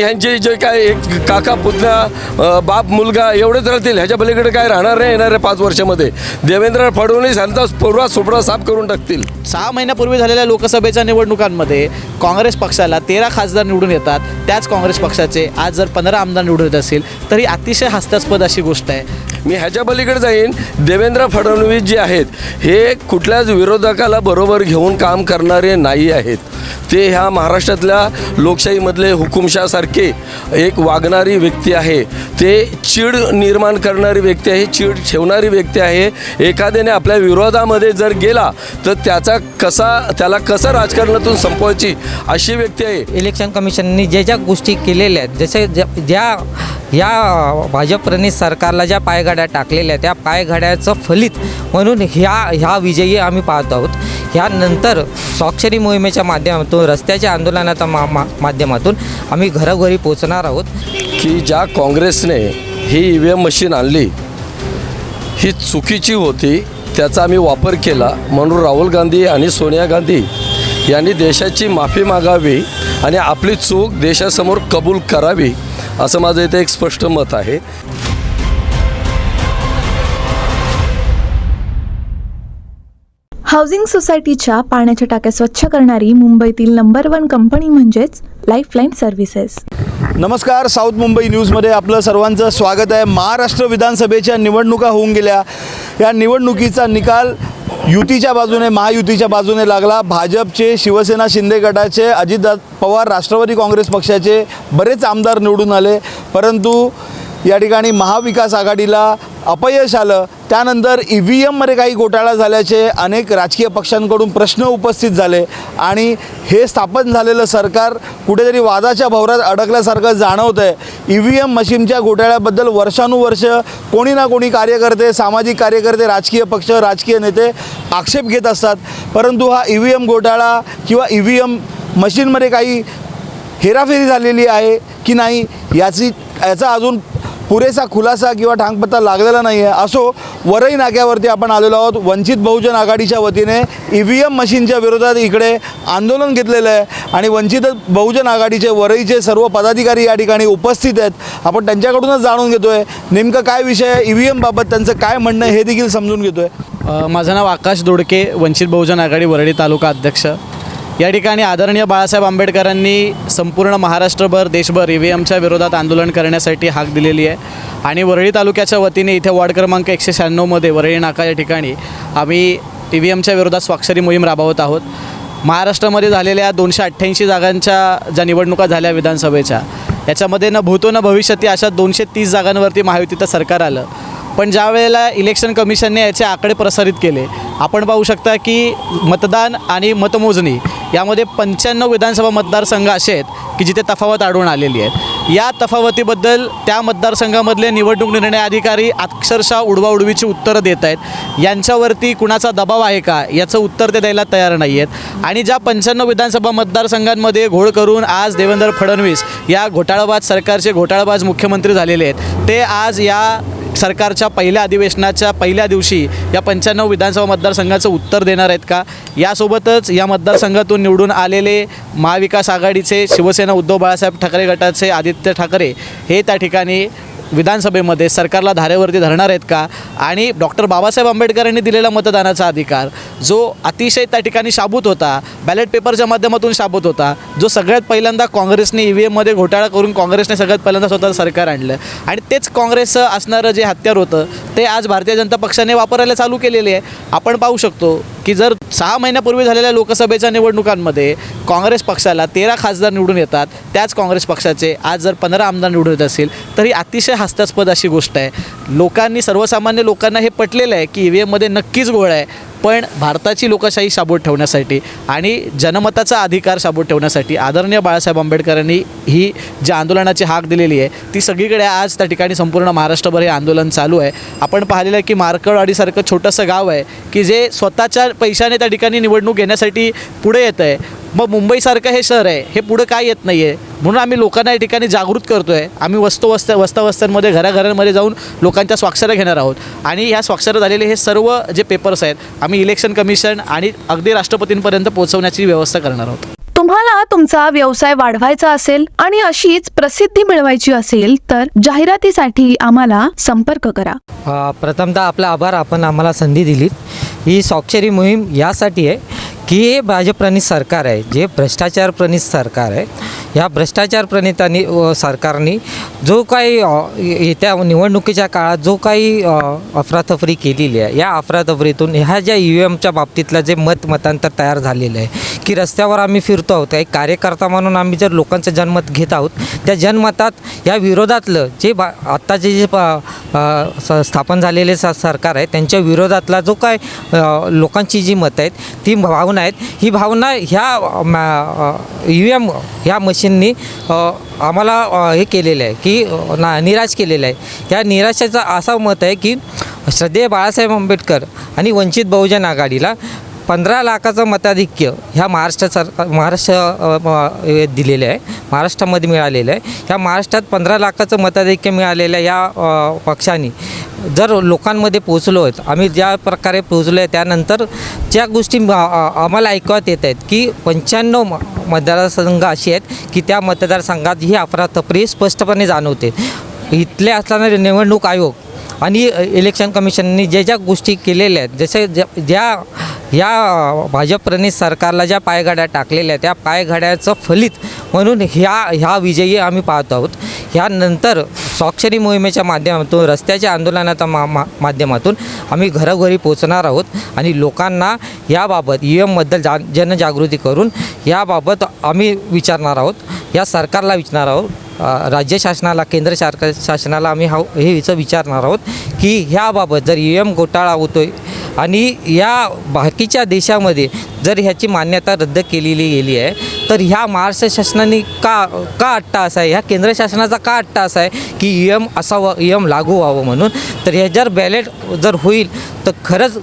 ह्यांचे जे काय एक काका पुतण्या बाप मुलगा एवढेच राहतील ह्याच्या पलीकडे काय राहणार नाही येणाऱ्या पाच वर्षामध्ये. देवेंद्र फडणवीस यांचा पूर्वा सुपडा साफ करून टाकतील. सहा महिन्यापूर्वी झालेल्या लोकसभेच्या निवडणुकांमध्ये काँग्रेस पक्षाला तेरा खासदार निवडून येतात. त्याच काँग्रेस पक्षाचे आज जर पंधरा आमदार निवडून येत असतील तर ही अतिशय हास्यास्पद अशी गोष्ट आहे. मी ह्याच्या पलीकडे जाईन. देवेंद्र फडणवीस जे आहेत हे कुठल्याच विरोधकाला बरोबर घेऊन काम करणारे नाही आहेत. ते ह्या महाराष्ट्रातल्या लोकशाहीमधले सारखे एक वागणारी व्यक्ती आहे. ते चीड निर्माण करणारी व्यक्ती आहे चीड ठेवणारी व्यक्ती आहे. एखाद्याने आपल्या विरोधामध्ये जर गेला तर त्याचा कसा त्याला कसं राजकारणातून संपवायची अशी व्यक्ती आहे. इलेक्शन कमिशननी ज्या ज्या गोष्टी केलेल्या आहेत जसे ज्या ज्या या भाजप प्रणित सरकारला ज्या पायघड्या टाकलेल्या आहेत त्या पायघड्याचं फलित म्हणून ह्या ह्या विजयी आम्ही पाहत आहोत. ह्यानंतर स्वाक्षरी मोहिमेच्या माध्यमातून रस्त्याच्या आंदोलनाच्या मा माध्यमातून आम्ही घरोघरी पोचणार आहोत. की ज्या काँग्रेसने ही ई व्ही एम मशीन आणली. ही चुकीची होती त्याचा आम्ही वापर केला. म्हणून राहुल गांधी आणि सोनिया गांधी यांनी देशाची माफी मागावी आणि आपली चूक देशासमोर कबूल करावी असं माझं इथे एक स्पष्ट मत आहे. हाऊसिंग सोसायटीच्या पाण्याच्या टाक्या स्वच्छ करणारी मुंबईतील नंबर वन कंपनी म्हणजेच लाईफलाईन सर्व्हिसेस नमस्कार साऊथ मुंबई न्यूजमध्ये आपलं सर्वांचं स्वागत आहे. महाराष्ट्र विधानसभेच्या निवडणुका होऊन गेल्या. या निवडणुकीचा निकाल युतीच्या बाजूने महायुतीच्या बाजूने लागला. भाजपचे शिवसेना शिंदे गटाचे अजितदा पवार राष्ट्रवादी काँग्रेस पक्षाचे बरेच आमदार निवडून आले. परंतु या ठिकाणी महाविकास आघाडीला अपयश आलं. त्यानंतर ई व्ही एममध्ये काही घोटाळा झाल्याचे अनेक राजकीय पक्षांकडून प्रश्न उपस्थित झाले. आणि हे स्थापन झालेलं सरकार कुठेतरी वादाच्या भवरात अडकल्यासारखं जाणवतं आहे ई व्ही एम मशीनच्या घोटाळ्याबद्दल वर्षानुवर्ष कोणी ना कोणी कार्यकर्ते सामाजिक कार्यकर्ते राजकीय पक्ष राजकीय नेते आक्षेप घेत असतात. परंतु हा ई व्ही एम घोटाळा किंवा ई व्ही एम मशीनमध्ये काही हेराफेरी झालेली आहे की नाही याची याचा अजून पुरेसा खुलासा किंवा ठांगपत्ता लागलेला नाही आहे असो वरई नाक्यावरती आपण आलेलो आहोत. वंचित बहुजन आघाडीच्या वतीने ई व्ही एम मशीनच्या विरोधात इकडे आंदोलन घेतलेलं आहे आणि वंचित बहुजन आघाडीचे वरईचे सर्व पदाधिकारी या ठिकाणी उपस्थित आहेत आपण त्यांच्याकडूनच जाणून घेतो आहे नेमकं काय विषय आहे? ई व्ही एमबाबत त्यांचं काय म्हणणं हे देखील समजून घेतो आहे माझं नाव आकाश दोडके वंचित बहुजन आघाडी वरळी तालुका अध्यक्ष. या ठिकाणी आदरणीय बाळासाहेब आंबेडकरांनी संपूर्ण महाराष्ट्रभर देशभर ई व्ही एमच्या विरोधात आंदोलन करण्यासाठी हाक दिलेली आहे. आणि वरळी तालुक्याच्या वतीने इथे वॉर्ड क्रमांक एकशे शहाण्णवमध्ये वरळी नाका या ठिकाणी आम्ही ई व्ही एमच्या विरोधात स्वाक्षरी मोहीम राबवत आहोत. महाराष्ट्रामध्ये झालेल्या दोनशे अठ्ठ्याऐंशी जागांच्या ज्या निवडणुका झाल्या विधानसभेच्या याच्यामध्ये न भूतो न भविष्यती अशा दोनशे तीस जागांवरती महायुतीचं सरकार आलं. पण ज्या वेळेला इलेक्शन कमिशनने याचे आकडे प्रसारित केले आपण पाहू शकता की मतदान आणि मतमोजणी यामध्ये पंच्याण्णव विधानसभा मतदारसंघ असे आहेत की जिथे तफावत आढळून आलेली आहे या तफावतीबद्दल त्या मतदारसंघामधले निवडणूक निर्णय अधिकारी अक्षरशः उडवाउडवीची उत्तरं देत आहेत. यांच्यावरती कुणाचा दबाव आहे का? याचं उत्तर ते द्यायला तयार नाही आहेत आणि ज्या पंच्याण्णव विधानसभा मतदारसंघांमध्ये घोळ करून आज देवेंद्र फडणवीस या घोटाळाबाज सरकारचे घोटाळाबाज मुख्यमंत्री झालेले आहेत ते आज या सरकारच्या पहिल्या अधिवेशनाच्या पहिल्या दिवशी या पंच्याण्णव विधानसभा मतदारसंघाचं उत्तर देणार आहेत का? यासोबतच या मतदारसंघातून निवडून आलेले महाविकास आघाडीचे शिवसेना उद्धव बाळासाहेब ठाकरे गटाचे आदित्य ठाकरे हे त्या ठिकाणी विधानसभेमध्ये सरकारला धारेवरती धरणार आहेत का? आणि डॉक्टर बाबासाहेब आंबेडकरांनी दिलेला मतदानाचा अधिकार जो अतिशय त्या ठिकाणी शाबूत होता बॅलेट पेपरच्या माध्यमातून शाबूत होता जो सगळ्यात पहिल्यांदा काँग्रेसने ई व्ही एममध्ये घोटाळा करून काँग्रेसने सगळ्यात पहिल्यांदा स्वतः सरकार आणलं. आणि तेच काँग्रेसचं असणारं जे हत्यार होतं ते आज भारतीय जनता पक्षाने वापरायला चालू केलेले आहे. आपण पाहू शकतो की जर सहा महिन्यापूर्वी झालेल्या लोकसभेच्या निवडणुकांमध्ये काँग्रेस पक्षाला तेरा खासदार निवडून येतात त्याच काँग्रेस पक्षाचे आज जर पंधरा आमदार निवडून येत असेल तर ही अतिशय हास्यास्पद अशी गोष्ट आहे. लोकांनी सर्वसामान्य लोकांना हे पटलेलं आहे की ई व्ही एममध्ये नक्कीच गोळ आहे. पण भारताची लोकशाही शाबूत ठेवण्यासाठी आणि जनमताचा अधिकार शाबूत ठेवण्यासाठी आदरणीय बाळासाहेब आंबेडकरांनी ही जी आंदोलनाची हाक दिलेली आहे ती सगळीकडे आज त्या ठिकाणी संपूर्ण महाराष्ट्रभर हे आंदोलन चालू आहे. आपण पाहिलेलं आहे की मार्कळवाडीसारखं छोटंसं गाव आहे की जे स्वतःच्या पैशाने त्या ठिकाणी निवडणूक घेण्यासाठी पुढे येतं आहे मग मुंबईसारखं हे शहर आहे हे पुढं काय येत नाही आहे म्हणून आम्ही लोकांना या ठिकाणी जागृत करतो आहे आम्ही वस्तू वस्त वस्तावस्त्यांमध्ये घराघरांमध्ये जाऊन लोकांच्या स्वाक्षऱ्या घेणार आहोत. आणि ह्या स्वाक्षऱ्या झालेले हे सर्व जे पेपर्स आहेत आम्ही इलेक्शन कमिशन आणि अगदी राष्ट्रपतींपर्यंत पोहोचवण्याची व्यवस्था करणार आहोत. तुम्हाला तुमचा व्यवसाय वाढवायचा असेल आणि अशीच प्रसिद्धी मिळवायची असेल तर जाहिरातीसाठी आम्हाला संपर्क करा. प्रथमतः आपला आभार आपण आम्हाला संधी दिली ही स्वाक्षरी मोहीम यासाठी आहे. की हे भाजपप्रणित सरकार आहे जे भ्रष्टाचारप्रणित सरकार आहे ह्या भ्रष्टाचारप्रणितांनी सरकारने जो काही येत्या निवडणुकीच्या काळात जो काही अफरातफरी केलेली आहे या अफरातफरीतून ह्या ज्या ई व्ही एमच्या बाबतीतलं जे मत मतांतर तयार झालेलं आहे की रस्त्यावर आम्ही फिरतो आहोत एक कार्यकर्ता म्हणून आम्ही जर लोकांचं जनमत घेत आहोत त्या जनमतात या विरोधातलं जे बा आत्ताचे जे प- स्थापन झालेले स सरकार आहे त्यांच्या विरोधातला जो काय लोकांची जी मतं आहेत ती भावना आहेत ही भावना ह्या यू एम ह्या मशीननी आम्हाला हे केलेलं आहे की ना निराश केलेलं आहे. या निराशेचं असं मत आहे की श्रद्धेय बाळासाहेब आंबेडकर आणि वंचित बहुजन आघाडीला पंधरा लाखाचं मताधिक्य ह्या महाराष्ट्र सर महाराष्ट्र दिलेलं आहे महाराष्ट्रामध्ये मिळालेलं आहे. ह्या महाराष्ट्रात पंधरा लाखाचं मताधिक्य मिळालेल्या या पक्षाने जर लोकांमध्ये पोचलो आहेत आम्ही ज्या प्रकारे पोचलो आहे त्यानंतर ज्या गोष्टी आम्हाला ऐकवत येत आहेत की पंच्याण्णव म- मतदारसंघ अशी आहेत की त्या मतदारसंघात ही अफरातफरी स्पष्टपणे जाणवते. इथले असणारे निवडणूक आयोग आणि इलेक्शन कमिशननी ज्या ज्या गोष्टी केलेल्या आहेत जसे ज्या ज्या या भाजपप्रणित सरकारला ज्या पायघड्या टाकलेल्या आहेत त्या पायघड्याचं फलित म्हणून ह्या ह्या विजयी आम्ही पाहत आहोत. ह्यानंतर स्वाक्षरी मोहिमेच्या माध्यमातून रस्त्याच्या आंदोलनाच्या मा मा माध्यमातून आम्ही घरोघरी पोचणार आहोत आणि लोकांना याबाबत ई एमबद्दल जा जनजागृती करून याबाबत आम्ही विचारणार आहोत या सरकारला विचारणार आहोत राज्य शासनाला केंद्र सरकार शासनाला आम्ही हा हे विचारणार आहोत की ह्याबाबत जर ई एम घोटाळा होतो आहे आणि या बाकीच्या देशामध्ये जर ह्याची मान्यता रद्द केलेली गेली आहे तर ह्या महाराष्ट्र शासनाने का का अट्टा असा आहे? ह्या केंद्र शासनाचा का अट्टा असा आहे की यम असा असावं यम लागू व्हावं म्हणून? तर हे जर बॅलेट जर होईल तर खरंच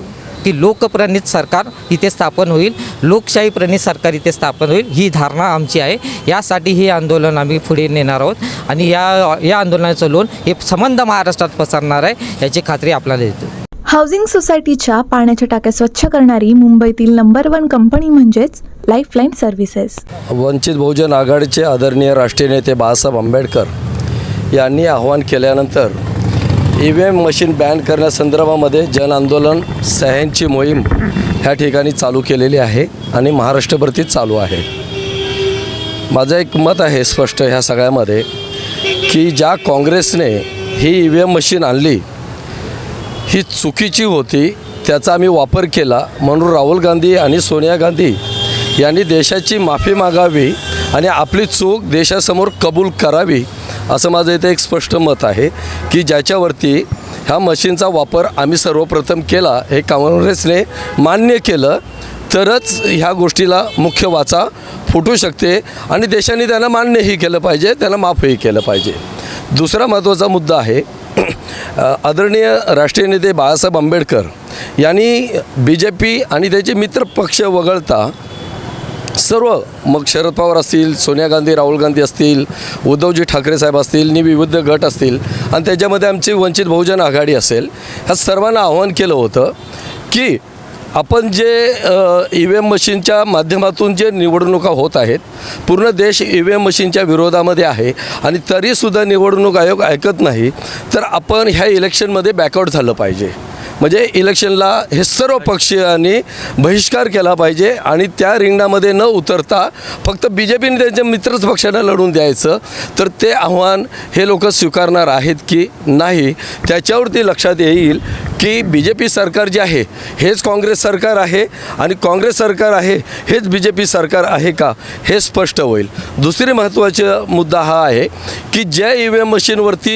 की लोकप्रणित सरकार इथे स्थापन होईल. लोकशाही प्रणित सरकार इथे स्थापन होईल ही धारणा आमची आहे. यासाठी हे आंदोलन आम्ही पुढे नेणार आहोत. आणि या या आंदोलनाचं लोन हे संबंध महाराष्ट्रात पसरणार आहे याची खात्री आपल्याला देतो. हाऊसिंग सोसायटीच्या पाण्याच्या टाक्या स्वच्छ करणारी मुंबईतील नंबर वन कंपनी म्हणजेच लाईफलाईन सर्व्हिसेस वंचित बहुजन आघाडीचे आदरणीय राष्ट्रीय नेते बाळासाहेब आंबेडकर यांनी आव्हान केल्यानंतर E V M machine ban करण्यासंदर्भामध्ये जनआंदोलन सह्यांची मोहीम ह्या ठिकाणी चालू केलेली आहे आणि महाराष्ट्रभरतीच चालू आहे. माझं एक मत आहे स्पष्ट ह्या सगळ्यामध्ये की ज्या काँग्रेसने ही ई व्ही एम मशीन आणली ही चुकीची होती त्याचा आम्ही वापर केला. म्हणून राहुल गांधी आणि सोनिया गांधी यांनी देशाची माफी मागावी आणि आपली चूक देशासमोर कबूल करावी असं माझं इथे एक स्पष्ट मत आहे की ज्याच्यावरती ह्या मशीनचा वापर आम्ही सर्वप्रथम केला हे काँग्रेसने मान्य केलं तरच ह्या गोष्टीला मुख्य वाचा फुटू शकते आणि देशाने त्यांना मान्यही केलं पाहिजे त्यांना माफही केलं पाहिजे. दुसरा महत्त्वाचा मुद्दा आहे आदरणीय राष्ट्रीय नेते बाळासाहेब आंबेडकर यांनी बी जे पी आणि त्याचे मित्र पक्ष वगळता सर्व मग शरद पवार असतील सोनिया गांधी राहुल गांधी असतील उद्धवजी ठाकरे साहेब असतील नि विविध गट असतील आणि त्याच्यामध्ये आमची वंचित बहुजन आघाडी असेल ह्या सर्वांना आव्हान केलं होतं की आपण जे ई व्ही एम मशीनच्या माध्यमातून जे निवडणुका होत आहेत पूर्ण देश ई व्ही एम मशीनच्या विरोधामध्ये आहे आणि तरीसुद्धा निवडणूक आयोग ऐकत नाही तर आपण ह्या इलेक्शनमध्ये बॅकआउट झालं पाहिजे. म्हणजे इलेक्शनला हे सर्व पक्षीयांनी बहिष्कार केला पाहिजे आणि त्या रिंगणामध्ये न उतरता फक्त बी जे पीने त्यांच्या मित्रच पक्षांना लढून द्यायचं तर ते आव्हान हे लोक स्वीकारणार आहेत की नाही त्याच्यावरती लक्षात येईल की बी जे पी सरकार जे आहे हेच काँग्रेस सरकार आहे आणि काँग्रेस सरकार आहे हेच बी जे पी सरकार आहे का हे स्पष्ट होईल. दुसरी महत्त्वाचा मुद्दा हा आहे की ज्या ई व्ही एम मशीनवरती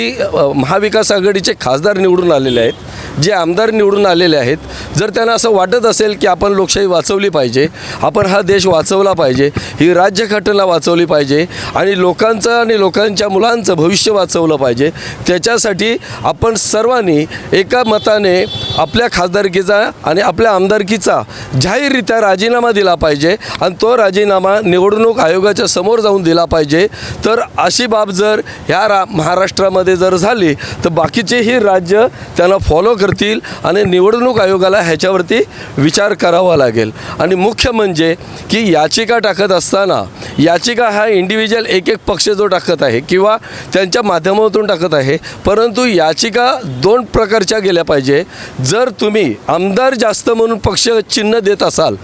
महाविकास आघाडीचे खासदार निवडून आलेले आहेत जे आमदार निवडून आलेले आहेत जर त्यांना असं वाटत असेल की आपण लोकशाही वाचवली पाहिजे आपण हा देश वाचवला पाहिजे ही राज्यघटना वाचवली पाहिजे आणि लोकांचं आणि लोकांच्या मुलांचं भविष्य वाचवलं पाहिजे त्याच्यासाठी आपण सर्वांनी एका मताने आपल्या खासदारकीचा आणि आपल्या आमदारकीचा जाहीररित्या राजीनामा दिला पाहिजे आणि तो राजीनामा निवडणूक आयोगाच्या समोर जाऊन दिला पाहिजे. तर अशी बाब जर ह्या रा महाराष्ट्रामध्ये जर झाली तर बाकीचेही राज्य त्यांना फॉलो करतील आणि निवडणूक आयोगाला ह्याच्यावरती विचार करावा लागेल. आणि मुख्य म्हणजे की याचिका टाकत असताना याचिका हा इंडिव्हिज्युअल एक एक पक्ष जो टाकत आहे किंवा त्यांच्या माध्यमातून टाकत आहे परंतु याचिका दोन प्रकारच्या गेल्या पाहिजे. जर तुम्ही आमदार जास्त म्हणून पक्ष चिन्ह देत असाल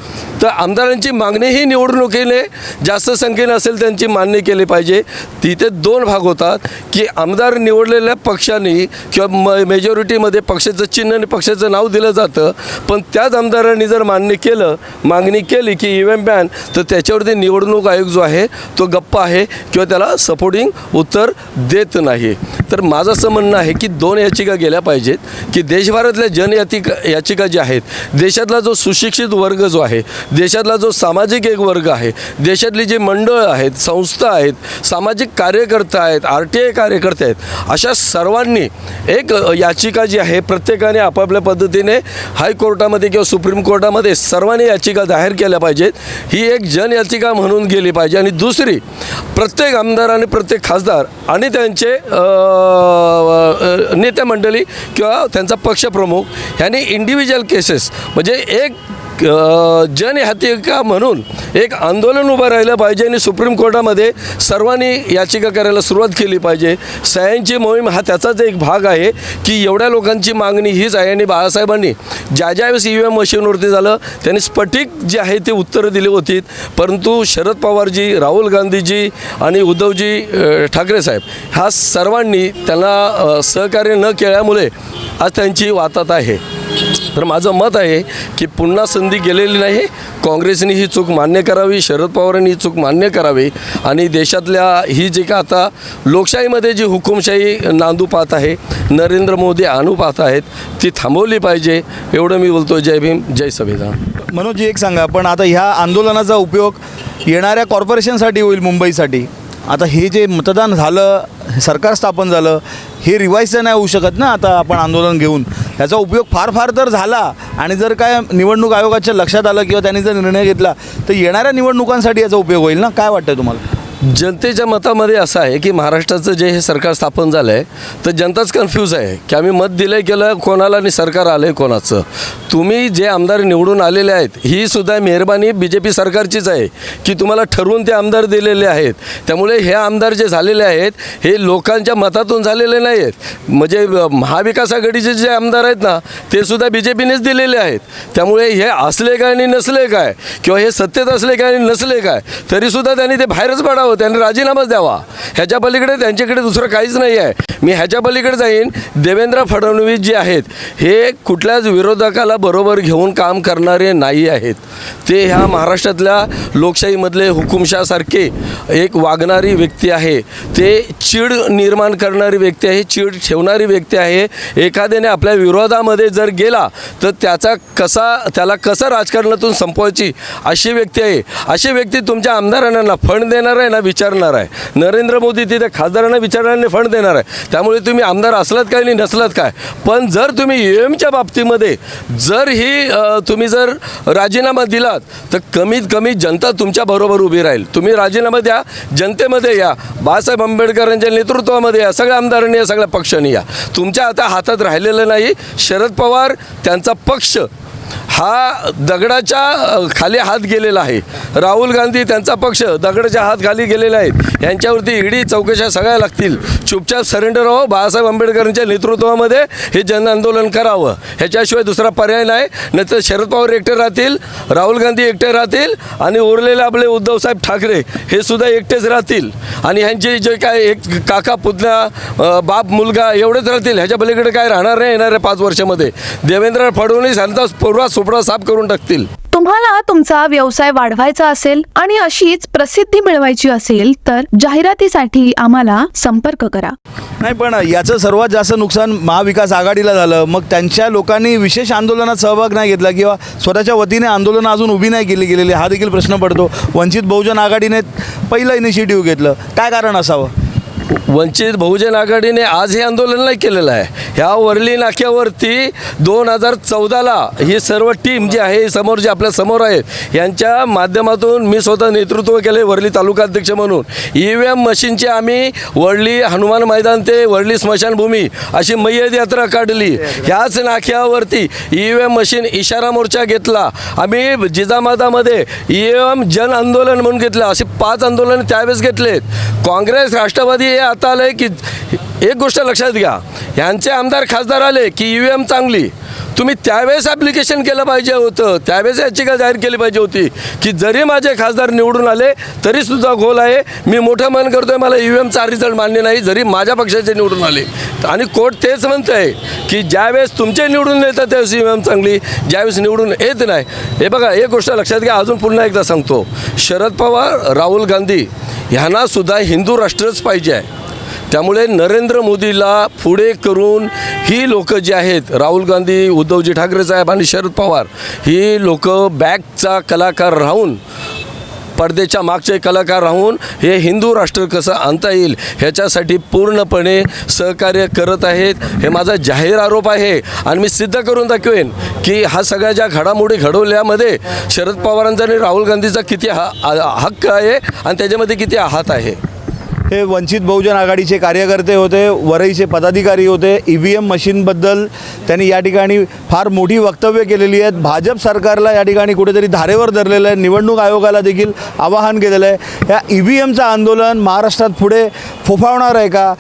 तर आमदारांची मागणी ही निवडणुकीने जास्त संख्येने असेल त्यांची मान्य केली पाहिजे. तिथे दोन भाग होतात की आमदार निवडलेल्या पक्षांनी किंवा म मेजॉरिटीमध्ये पक्षाचं चिन्ह आणि पक्षाचं नाव दिलं जातं. पण त्याच आमदारांनी जर मान्य केलं मागणी केली की इव्हेंट बॅन तर त्याच्यावरती निवडणूक आयोग जो आहे तो गप्प आहे किंवा त्याला सपोर्टिंग उत्तर देत नाही. तर माझं असं म्हणणं आहे की दोन याचिका गेल्या पाहिजेत की देशभर देशभरातल्या जनयातिक याचिका ज्या आहेत देशातला जो सुशिक्षित वर्ग जो आहे देशातला जो सामाजिक एक वर्ग आहे देशातली जी मंडळं आहेत संस्था आहेत सामाजिक कार्यकर्ते आहेत आर टी आय कार्यकर्ते आहेत अशा सर्वांनी एक याचिका जी आहे प्रत्येकाने आपापल्या पद्धतीने हायकोर्टामध्ये किंवा सुप्रीम कोर्टामध्ये सर्वांनी याचिका जाहीर केल्या पाहिजेत. ही एक जनयाचिका म्हणून गेली पाहिजे. आणि दुसरी प्रत्येक आमदार आणि प्रत्येक खासदार आणि त्यांचे नेते मंडळी किंवा त्यांचा पक्ष प्रमुख ह्यांनी इंडिव्हिज्युअल केसेस म्हणजे एक जनहतिका म्हणून एक आंदोलन उभं राहिलं पाहिजे आणि सुप्रीम कोर्टामध्ये सर्वांनी याचिका करायला सुरुवात केली पाहिजे. सह्यांची मोहीम हा त्याचाच एक भाग आहे की एवढ्या लोकांची मागणी हीच आहे आणि बाळासाहेबांनी ज्या ज्यावेळेस ई व्ही एम मशीनवरती झालं त्यांनी स्फटिक जे आहे ते उत्तरं दिली होती. परंतु शरद पवारजी राहुल गांधीजी आणि उद्धवजी ठाकरे साहेब ह्या सर्वांनी त्यांना सहकार्य न केल्यामुळे आज त्यांची वातात आहे. तर माझं मत आहे की पुन्हा संधी गेलेली नाही. काँग्रेसने ही चूक मान्य करावी शरद पवारांनी ही चूक मान्य करावी आणि देशातल्या ही जी का आता लोकशाहीमध्ये जी हुकुमशाही नांदू पाहत आहे नरेंद्र मोदी आणू पाहत आहेत ती थांबवली पाहिजे एवढं मी बोलतो जय भीम जय संविधान. मनोजी एक सांगा पण आता ह्या आंदोलनाचा उपयोग येणाऱ्या कॉर्पोरेशनसाठी होईल मुंबईसाठी. आता हे जे मतदान झालं सरकार स्थापन झालं हे रिवाईज तर नाही होऊ शकत ना आता आपण आंदोलन घेऊन. याचा उपयोग फार फार तर झाला. आणि जर काय निवडणूक आयोगाच्या लक्षात आलं किंवा त्यांनी जर निर्णय घेतला तर येणाऱ्या निवडणुकांसाठी याचा उपयोग होईल ना? काय वाटतं तुम्हाला? जनतेच्या मतामध्ये असं आहे की महाराष्ट्राचं जे हे सरकार स्थापन झालं आहे तर जनताच कन्फ्यूज आहे. की आम्ही मत दिलं केलं कोणाला आणि सरकार आलं आहे कोणाचं? तुम्ही जे आमदार निवडून आलेले आहेत ही सुद्धा मेहरबानी बी जे पी सरकारचीच आहे की तुम्हाला ठरवून ते आमदार दिलेले आहेत. त्यामुळे हे आमदार जे झालेले आहेत हे लोकांच्या मतातून झालेले नाही आहेत म्हणजे महाविकास आघाडीचे जे आमदार आहेत ना ते सुद्धा बी जे पीनेच दिलेले आहेत. त्यामुळे हे असले काय आणि नसले काय किंवा हे सत्तेत असले काय आणि नसले काय तरीसुद्धा त्यांनी ते बाहेरच पडावं. त्यांनी राजीनामाच द्यावा. ह्याच्या पलीकडे त्यांच्याकडे दुसरं काहीच नाही आहे मी ह्याच्या पलीकडे जाईन. देवेंद्र फडणवीस जे आहेत हे कुठल्याच विरोधकाला बरोबर घेऊन काम करणारे नाही आहेत. ते ह्या महाराष्ट्रातल्या लोकशाहीमधले हुकुमशासारखे एक वागणारी व्यक्ती आहे. ते चीड निर्माण करणारी व्यक्ती आहे चीड ठेवणारी व्यक्ती आहे. एखाद्याने आपल्या विरोधामध्ये जर गेला तर त्याचा कसा त्याला कसं राजकारणातून संपवायची अशी व्यक्ती आहे. अशी व्यक्ती तुमच्या आमदारांना फंड देणार आहे ना विचारणार आहे. नरेंद्र मोदी तिथे खासदारांना विचारणारे फंड देणार आहे. त्यामुळे तुम्ही आमदार असलात काय आणि नसलात काय? पण जर तुम्ही यू एमच्या बाबतीमध्ये जर ही तुम्ही जर राजीनामा दिलात तर कमीत कमी जनता तुमच्या बरोबर उभी राहील. तुम्ही राजीनामा द्या जनतेमध्ये या. बाळासाहेब आंबेडकरांच्या नेतृत्वामध्ये या. सगळ्या आमदारांनी या सगळ्या पक्षांनी या. तुमच्या आता हातात राहिलेलं नाही. शरद पवार त्यांचा पक्ष हा दगडाच्या खाली हात गेलेला आहे. राहुल गांधी त्यांचा पक्ष दगडाच्या हात खाली गेलेला आहे. यांच्यावरती ईडी चौकशा सगळ्या लागतील. चुपचाप सरेंडर व्हावं बाळासाहेब आंबेडकरांच्या नेतृत्वामध्ये हे जन आंदोलन करावं. ह्याच्याशिवाय दुसरा पर्याय नाही. नाहीतर शरद पवार एकटे राहतील राहुल गांधी एकटे राहतील आणि उरलेले आपले उद्धवसाहेब ठाकरे हे सुद्धा एकटेच राहतील. आणि ह्यांचे जे काय एक काका पुतण्या बाप मुलगा एवढेच राहतील ह्याच्या पलीकडे काय राहणार नाही येणाऱ्या पाच वर्षामध्ये. देवेंद्र फडणवीस यांचा पूर्व सुपडा साफ करून टाकतील. तुम्हाला तुमचा व्यवसाय वाढवायचा असेल आणि अशीच प्रसिद्धी मिळवायची असेल तर जाहिरातीसाठी आम्हाला संपर्क करा. नाही पण याचं सर्वात जास्त नुकसान महाविकास आघाडीला झालं. मग त्यांच्या लोकांनी विशेष आंदोलनात सहभाग नाही घेतला किंवा स्वतःच्या वतीने आंदोलनं अजून उभी नाही केली गेलेली हा देखील प्रश्न पडतो. वंचित बहुजन आघाडीने पहिलं इनिशिएटिव्ह घेतलं. काय कारण असावं? वंचित बहुजन आघाडीने आज हे आंदोलन नाही केलेलं आहे. ह्या वरली नाक्यावरती दोन हजार चौदाला ही सर्व टीम जी आहे समोर जे आपल्यासमोर आहेत यांच्या माध्यमातून मी स्वतः नेतृत्व केले वरली तालुका अध्यक्ष म्हणून. ई व्ही एम मशीनची आम्ही वरली हनुमान मैदान ते वरली स्मशानभूमी अशी मय्यद यात्रा काढली. ह्याच नाक्यावरती ई व्ही एम मशीन इशारा मोर्चा घेतला. आम्ही जिजामातामध्ये ई व्ही एम जन आंदोलन म्हणून घेतलं. असे पाच आंदोलन त्यावेळेस घेतलेत. काँग्रेस राष्ट्रवादी आता आलं आहे की एक गोष्ट लक्षात घ्या. यांचे आमदार खासदार आले की ई व्ही एम चांगली. तुम्ही त्यावेळेस ॲप्लिकेशन केलं पाहिजे होतं. त्यावेळेस याचिका जाहीर केली पाहिजे होती. की जरी माझे खासदार निवडून आले तरी सुद्धा गोल आहे. मी मोठं मन करतोय. मला ई व्ही एमचा रिझल्ट मान्य नाही. जरी माझ्या पक्षाचे निवडून आले. आणि कोर्ट तेच म्हणतं आहे की ज्यावेळेस तुमचे निवडून येतात त्यावेळेस ई व्ही एम चांगली. ज्यावेळेस निवडून येत नाही. हे बघा एक गोष्ट लक्षात घ्या. अजून पुन्हा एकदा सांगतो. शरद पवार राहुल गांधी ह्यांना सुद्धा हिंदू राष्ट्रच पाहिजे आहे. त्यामुळे नरेंद्र मोदीला पुढे करून ही लोक जी आहेत राहुल गांधी उद्धवजी ठाकरे साहेब आणि शरद पवार ही लोक बॅकचा कलाकार राहून पडद्याच्या मागचे कलाकार राहून हे हिंदू राष्ट्र कसं आणता येईल ह्याच्यासाठी पूर्णपणे सहकार्य करत आहेत. हे माझा जाहीर आरोप आहे आणि मी सिद्ध करून दाखवेन की हा सगळ्या ज्या घडामोडी घडवल्यामध्ये शरद पवारांचा आणि राहुल गांधीचा किती हा हक्क आहे आणि त्याच्यामध्ये किती हात आहे. हे वंचित बहुजन आघाडीचे कार्यकर्ते होते वरईचे पदाधिकारी होते. ई व्ही एम मशीनबद्दल त्यांनी या ठिकाणी फार मोठी वक्तव्य केलेली आहेत. भाजप सरकारला या ठिकाणी कुठेतरी धारेवर धरलेलं आहे. निवडणूक आयोगाला देखील आवाहन केलेलं आहे. या ई व्ही एमचं आंदोलन महाराष्ट्रात पुढे फोफावणार आहे का?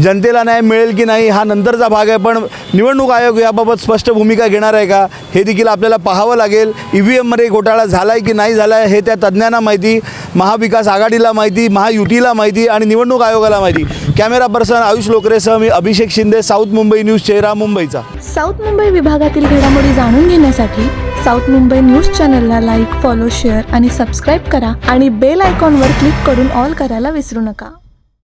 जनतेला न्याय मिळेल की नाही हा नंतरचा भाग आहे पण निवडणूक आयोग याबाबत स्पष्ट भूमिका घेणार आहे का? हे देखील आपल्याला पाहावं लागेल. ई व्ही एममध्ये घोटाळा झाला आहे की नाही झाला आहे हे त्या तज्ज्ञांना माहिती महाविकास आघाडीला माहिती महायुतीला माहिती आणि निवडणूक आयोगाला माहिती. कॅमेरा पर्सन आयुष लोकरेसह मी अभिषेक शिंदे साऊथ मुंबई न्यूज चेहरा मुंबईचा. साऊथ मुंबई विभागातील घडामोडी जाणून घेण्यासाठी साऊथ मुंबई न्यूज चॅनलला लाईक फॉलो शेअर आणि सबस्क्राईब करा आणि बेल आयकॉनवर क्लिक करून ऑल करायला विसरू नका.